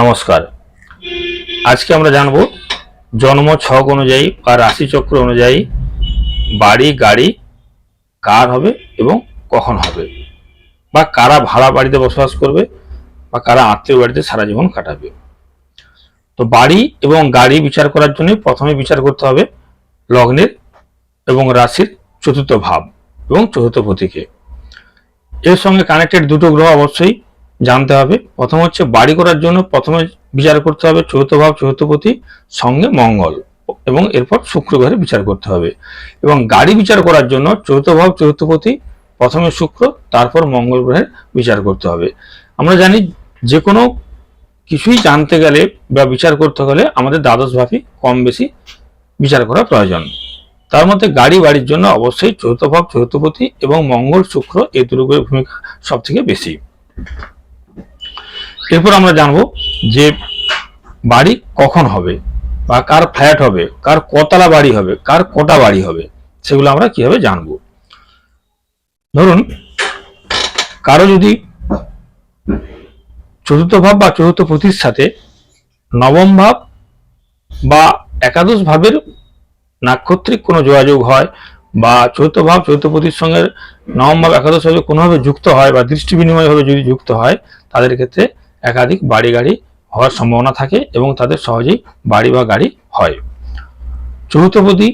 নমস্কার। আজকে আমরা জানব জন্ম ছক অনুযায়ী বা রাশিচক্র অনুযায়ী বাড়ি, গাড়ি কার হবে এবং কখন হবে? বা কারা ভাড়া বাড়িতে বসবাস করবে বা কারা আত্মীয় বাড়িতে সারা জীবন কাটাবে? তো বাড়ি এবং গাড়ি বিচার করার জন্য প্রথমে বিচার করতে হবে লগ্নের এবং রাশির চতুর্থ ভাব এবং চতুর্থ প্রতীকে। এর সঙ্গে কানেক্টেড দুটো গ্রহ অবশ্যই জানতে হবে। প্রথম হচ্ছে বাড়ি করার জন্য প্রথমে বিচার করতে হবে চতুর্থ ভাব চতুর্থপতি সঙ্গে মঙ্গল এবং এরপর শুক্র গ্রহের বিচার করতে হবে। এবং গাড়ি বিচার করার জন্য চতুর্থ ভাব চতুর্থপতি প্রথমে শুক্র, তারপর মঙ্গল গ্রহের বিচার করতে হবে। আমরা জানি যে কোনো কিছুই জানতে গেলে বা বিচার করতে গেলে আমাদের দ্বাদশ ভাবই কম বেশি বিচার করা প্রয়োজন। তার মধ্যে গাড়ি বাড়ির জন্য অবশ্যই চতুর্থ ভাব চতুর্থপতি এবং মঙ্গল, শুক্র এই দুটো গ্রহের ভূমিকা সব থেকে বেশি। এরপর আমরা জানব যে বাড়ি কখন হবে বা কার ফ্ল্যাট হবে, কার কতলা বাড়ি হবে, কার কটা বাড়ি হবে, সেগুলো আমরা কীভাবে জানব। ধরুন, কারও যদি চতুর্থ ভাব বা চতুর্থ পতির সাথে নবম ভাব বা একাদশ ভাবের নাক্ষত্রিক কোনো যোগাযোগ হয় বা চতুর্থ ভাব, চতুর্থ পতির সঙ্গে নবম ভাব, একাদশ ভাবে কোনোভাবে যুক্ত হয় বা দৃষ্টি বিনিময়ভাবে যদি যুক্ত হয়, তাদের ক্ষেত্রে একাধিক বাড়ি গাড়ি হওয়ার সম্ভাবনা থাকে এবং তাদের সহজেই বাড়ি বা গাড়ি হয়। চতুর্থ চতুর্থপতি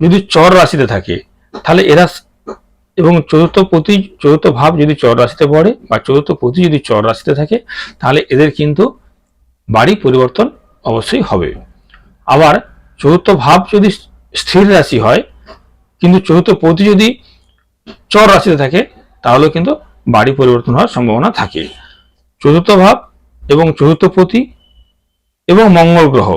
যদি চর রাশিতে থাকে, তাহলে এরা এবং চতুর্থ পতি চতুর্থ ভাব যদি চর রাশিতে পড়ে বা চতুর্থ পতি যদি চর রাশিতে থাকে, তাহলে এদের কিন্তু বাড়ি পরিবর্তন অবশ্যই হবে। আবার চতুর্থ ভাব যদি স্থির রাশি হয়, কিন্তু চতুর্থ পতি যদি চর রাশিতে থাকে তাহলে কিন্তু বাড়ি পরিবর্তন হওয়ার সম্ভাবনা থাকে। চতুর্থ ভাব এবং চতুর্থ পতি এবং মঙ্গল গ্রহ।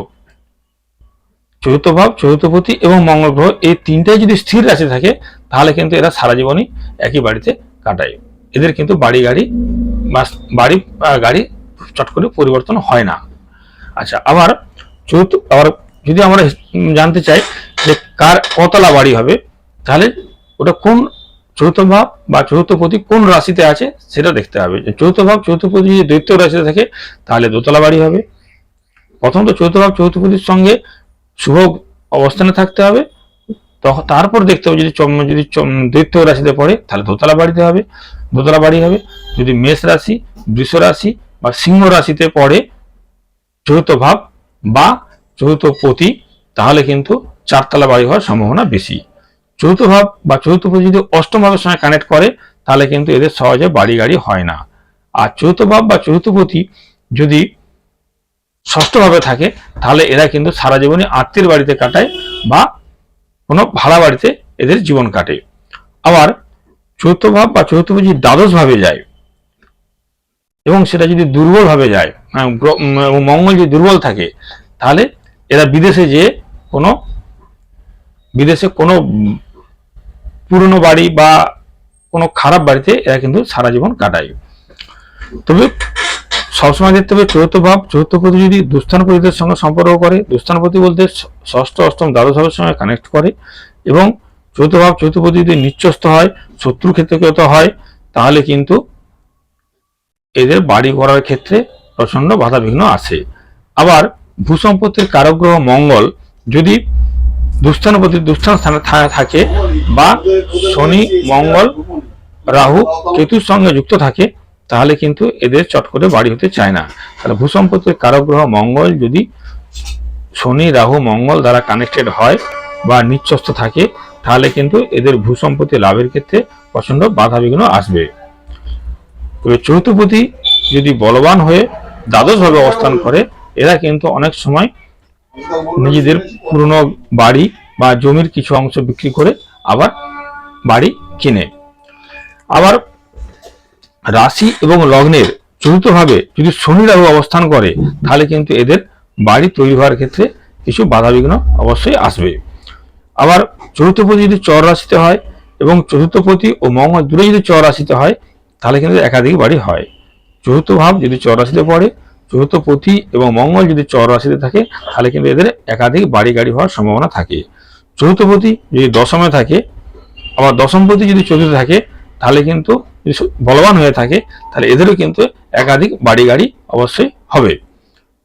চতুর্থ ভাব, চতুর্থ পতি এবং মঙ্গল গ্রহ এই তিনটাই যদি স্থির রাশি থাকে, তাহলে কিন্তু এরা সারা জীবনই একই বাড়িতে কাটায়। এদের কিন্তু বাড়ি গাড়ি বা বাড়ি গাড়ি চট করে পরিবর্তন হয় না। আচ্ছা আবার চতুর্থ, আবার যদি আমরা জানতে চাই যে কার কতলা বাড়ি হবে, তাহলে ওটা কোন চতুর্থ ভাব বা চতুর্থ পতি কোন রাশিতে আছে সেটা দেখতে হবে। চতুর্থ ভাব, চতুর্থ পতি যদি দৈত্য রাশিতে থাকে, তাহলে দোতলা বাড়ি হবে। প্রথমত চতুর্থ ভাব, চতুর্থ পতির সঙ্গে শুভ অবস্থানে থাকতে হবে। তখন তারপর দেখতে হবে যদি যদি দৈত্য রাশিতে পড়ে, তাহলে দোতলা বাড়িতে হবে। দোতলা বাড়ি হবে। যদি মেষ রাশি, বৃষ রাশি বা সিংহ রাশিতে পড়ে চতুর্থ ভাব বা চতুর্থ পতি তাহলে কিন্তু চারতলা বাড়ি হওয়ার সম্ভাবনা বেশি। চতুর্থ ভাব বা চতুর্থ যদি অষ্টম ভাবের সঙ্গে কানেক্ট করে, তাহলে কিন্তু এদের সহজে বাড়ি গাড়ি হয় না। আর চতুর্থ ভাব বা চতুর্থ পতি যদি ষষ্ঠ ভাবে থাকে, তাহলে এরা কিন্তু সারা জীবনে আত্মীয় বাড়িতে কাটায় বা কোনো ভাড়া বাড়িতে এদের জীবন কাটে। আবার চতুর্থ ভাব বা চতুর্থ যদি দ্বাদশ ভাবে যায় এবং সেটা যদি দুর্বল ভাবে যায় মানে মঙ্গল যদি দুর্বল থাকে, তাহলে এরা বিদেশে যেয়ে কোনো, বিদেশে কোনো পুরনো বাড়ি বা কোনো খারাপ বাড়িতে এরা কিন্তু সারা জীবন কাটায়। তবে সবসময় দেখতে হবে চতুর্থ ভাব, চতুর্থ পতি যদি দুস্থান দুস্থানপতিদের সঙ্গে সম্পর্ক করে, দুস্থান দুস্থানপতি বলতে ষষ্ঠ, অষ্টম, দ্বাদশ ভাবের সঙ্গে কানেক্ট করে এবং চতুর্থ ভাব, চতুর্থ পতি যদি নিচ্চস্ত হয় শত্রু ক্ষেত্রগত হয়, তাহলে কিন্তু এদের বাড়ি করার ক্ষেত্রে প্রচণ্ড বাধা বিঘ্ন আসে। আবার ভূসম্পত্তির কারক গ্রহ মঙ্গল যদি দুস্থানপতি দুস্থান স্থানে থাকে বা শনি, মঙ্গল, রাহু কেতুর সঙ্গে যুক্ত থাকে, তাহলে কিন্তু এদের চট করে বাড়ি হতে চায় না। তাহলে ভূসম্পত্তির কারক গ্রহ মঙ্গল যদি শনি, রাহু, মঙ্গল দ্বারা কানেক্টেড হয় বা নিচ্ছস্ত থাকে, তাহলে কিন্তু এদের ভূসম্পত্তি লাভের ক্ষেত্রে প্রচণ্ড বাধা বিঘ্ন আসবে। তবে চতুর্থপতি যদি বলবান হয়ে দ্বাদশভাবে অবস্থান করে, এরা কিন্তু অনেক সময় নিজেদের পুরনো বাড়ি বা জমির কিছু অংশ বিক্রি করে আবার বাড়ি কিনে। আবার রাশি এবং লগ্নের চতুর্থভাবে যদি শনি রাহু অবস্থান করে, তাহলে কিন্তু এদের বাড়ি তৈরি হওয়ার ক্ষেত্রে কিছু বাধাবিঘ্ন অবশ্যই আসবে। আবার চতুর্থপতি যদি চর রাশিতে হয় এবং চতুর্থপতি ও মঙ্গল দূরে যদি চর রাশিতে হয়, তাহলে কিন্তু একাধিক বাড়ি হয়। চতুর্থ ভাব যদি চর রাশিতে পড়ে চতুর্থ পতি এবং মঙ্গল যদি চর রাশিতে থাকে, তাহলে কিন্তু এদের একাধিক বাড়ি গাড়ি হওয়ার সম্ভাবনা থাকে। চতুর্থপতি যদি দশমে থাকে, আবার দশমপতি যদি চতুর্থ থাকে, তাহলে কিন্তু বলবান হয়ে থাকে, তাহলে এদেরও কিন্তু একাধিক বাড়ি গাড়ি অবশ্যই হবে।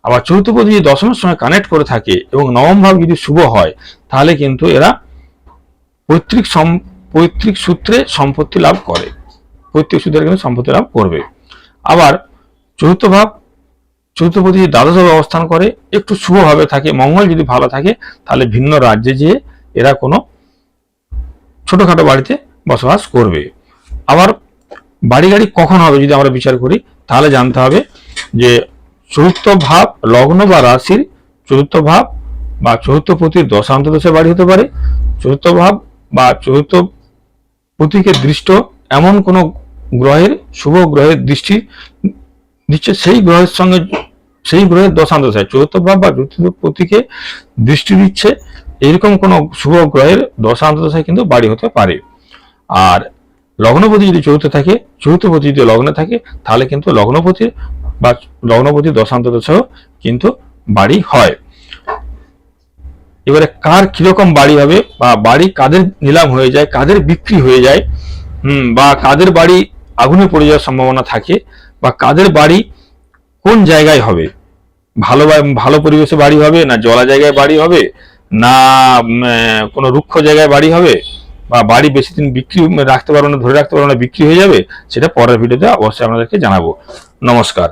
আবার চতুর্থ পতি যদি দশমের সঙ্গে কানেক্ট করে থাকে এবং নবম ভাব যদি শুভ হয়, তাহলে কিন্তু এরা পৈতৃক সম- পৈতৃক সূত্রে সম্পত্তি লাভ করে। পৈতৃক সূত্রে কিন্তু সম্পত্তি লাভ করবে। আবার চতুর্থ ভাব চতুর্থ পতি যদি দ্বাদশভাবে অবস্থান করে, একটু শুভভাবে থাকে, মঙ্গল যদি ভালো থাকে, তাহলে ভিন্ন রাজ্যে যেয়ে এরা কোনো ছোটোখাটো বাড়িতে বসবাস করবে। আবার বাড়ি গাড়ি কখন হবে যদি আমরা বিচার করি, তাহলে জানতে হবে যে চতুর্থ ভাব লগ্ন বা রাশির চতুর্থ ভাব বা চতুর্থ পতির দশান্ত দশে বাড়ি হতে পারে, চতুর্থ ভাব বা চতুর্থ পতিকে দৃষ্ট এমন কোনো গ্রহের, শুভ গ্রহের দৃষ্টি দিচ্ছে সেই গ্রহের সঙ্গে, সেই গ্রহের দশান্ত দশায় চতুর্থ ভাব বা চতুর্থ পতিকে দৃষ্টি দিচ্ছে, এরকম কোন শুভ গ্রহের দশান্ত দশায় কিন্তু বাড়ি হতে পারে। আর লগ্নপতি যদি চতুর্থ থাকে, চতুর্থপতি যদি লগ্নে থাকে, তাহলে কিন্তু লগ্নপতির বা লগ্নপতি দশান্ত দশাও কিন্তু বাড়ি হয়। এবারে কার কীরকম বাড়ি হবে বা বাড়ি কাদের নিলাম হয়ে যায়, কাদের বিক্রি হয়ে যায়, হুম, বা কাদের বাড়ি আগুনে পড়ে যাওয়ার সম্ভাবনা থাকে বা কাদের বাড়ি কোন জায়গায় হবে? ভালো ভালো পরিবেশে বাড়ি হবে না জলা জায়গায় বাড়ি হবে? না কোনো রুক্ষ জায়গায় বাড়ি হবে? বা বাড়ি বেশি দিন বিক্রি রাখতে পারব না, ধরে রাখতে পারব না, বিক্রি হয়ে যাবে? সেটা পরের ভিডিওতে অবশ্যই আপনাদেরকে জানাব। নমস্কার।